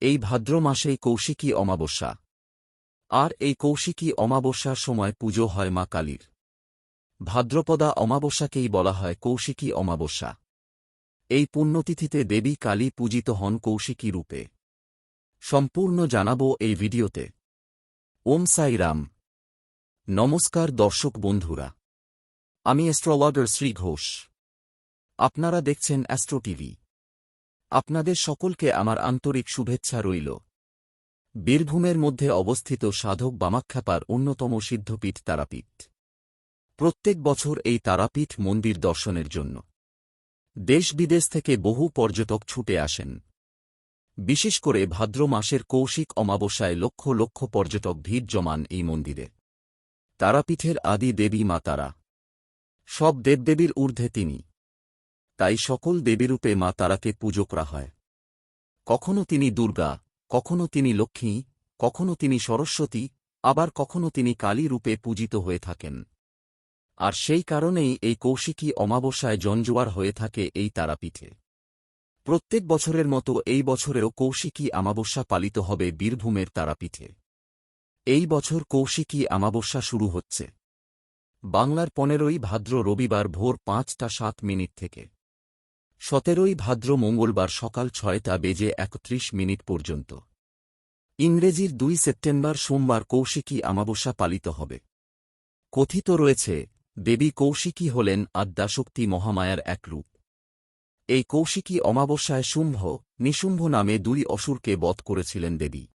এই ভাদ্র মাসেই কৌশিকী অমাবস্যা। আর এই কৌশিকী অমাবস্যার সময় পুজো হয় মা কালীর। ভাদ্রপদা অমাবস্যাকেই বলা হয় কৌশিকী অমাবস্যা। এই পুণ্যতিথিতে দেবী কালী পূজিত হন কৌশিকী রূপে। সম্পূর্ণ জানাব এই ভিডিওতে। ওম সাই রাম। নমস্কার দর্শক বন্ধুরা। আমি অ্যাস্ট্রোলগার শ্রী ঘোষ। আপনারা দেখছেন অ্যাস্ট্রো টিভি আপনাদের সকলকে আমার আন্তরিক শুভেচ্ছা রইল। বীরভূমের মধ্যে অবস্থিত সাধক বামাক্ষাপার অন্যতম সিদ্ধপীঠ তারাপীঠ। প্রত্যেক বছর এই তারাপীঠ মন্দির দর্শনের জন্য। দেশ বিদেশ থেকে বহু পর্যটক ছুটে আসেন। বিশেষ করে ভাদ্র মাসের কৌশিক অমাবস্যায় লক্ষ লক্ষ পর্যটক ভিড় জমান এই মন্দিরে। তারাপীঠের আদি দেবী মা তারা। সব দেবদেবীর ঊর্ধ্বে তিনি। তাই সকল দেবীরূপে মা তারাকে পুজো করা হয়। কখনো তিনি দুর্গা, কখনো তিনি লক্ষ্মী, কখনো তিনি সরস্বতী, আবার কখনো তিনি কালী রূপে পূজিত হয়ে থাকেন। আর সেই কারণেই এই কৌশিকী অমাবস্যায় জঞ্জুয়ার হয়ে থাকে এই তারাপীঠে। প্রত্যেক বছরের মতো এই বছরেও কৌশিকী অমাবস্যা পালিত হবে বীরভূমের তারাপীঠে। এই বছর কৌশিকী অমাবস্যা শুরু হচ্ছে। বাংলার পনেরোই ভাদ্র রবিবার ভোর পাঁচটা সাত মিনিট থেকে। সতেরোই ভাদ্র মঙ্গলবার সকাল ছয়টা বেজে একত্রিশ মিনিট পর্যন্ত। ইংরেজির দুই সেপ্টেম্বর সোমবার কৌশিকী অমাবস্যা পালিত হবে। কথিত রয়েছে, দেবী কৌশিকী হলেন আদ্যাশক্তি মহামায়ার এক রূপ। এই কৌশিকী অমাবস্যায় শুম্ভ, নিশুম্ভ নামে দুই অসুরকে বধ করেছিলেন দেবী।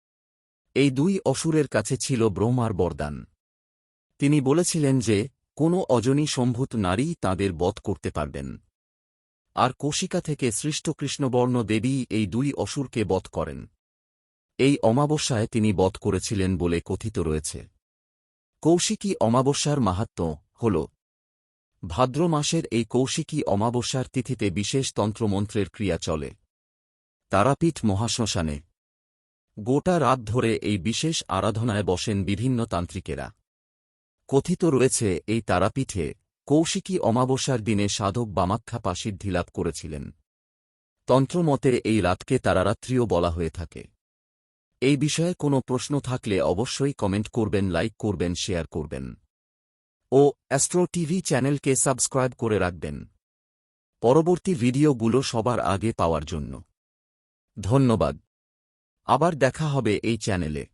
এই দুই অসুরের কাছে ছিল ব্রহ্মার বরদান। তিনি বলেছিলেন যে, কোনো অজনী সম্ভূত নারী তাঁদের বধ করতে পারবেন। আর কোশিকা থেকে সৃষ্ট কৃষ্ণবর্ণ দেবী এই দুই অসুরকে বধ করেন। এই অমাবস্যায় তিনি বধ করেছিলেন বলে কথিত রয়েছে। কৌশিকী অমাবস্যার মাহাত্ম হল, ভাদ্র মাসের এই কৌশিকী অমাবস্যার তিথিতে বিশেষ তন্ত্রমন্ত্রের ক্রিয়া চলে। তারাপীঠ মহাশ্মশানে, গোটা রাত ধরে এই বিশেষ আরাধনায় বসেন বিভিন্ন তান্ত্রিকেরা। কথিত রয়েছে, এই তারাপীঠে কৌশিকী অমাবস্যার দিনে সাধক বামাক্ষা সিদ্ধিলাভ করেছিলেন। তন্ত্রমতে এই রাতকে তারারাত্রিও বলা হয়ে থাকে। এই বিষয়ে কোনো প্রশ্ন থাকলে অবশ্যই কমেন্ট করবেন, লাইক করবেন, শেয়ার করবেন। ও অ্যাস্ট্রো টিভি চ্যানেলকে সাবস্ক্রাইব করে রাখবেন। পরবর্তী ভিডিওগুলো সবার আগে পাওয়ার জন্য। ধন্যবাদ। আবার দেখা হবে এই চ্যানেলে।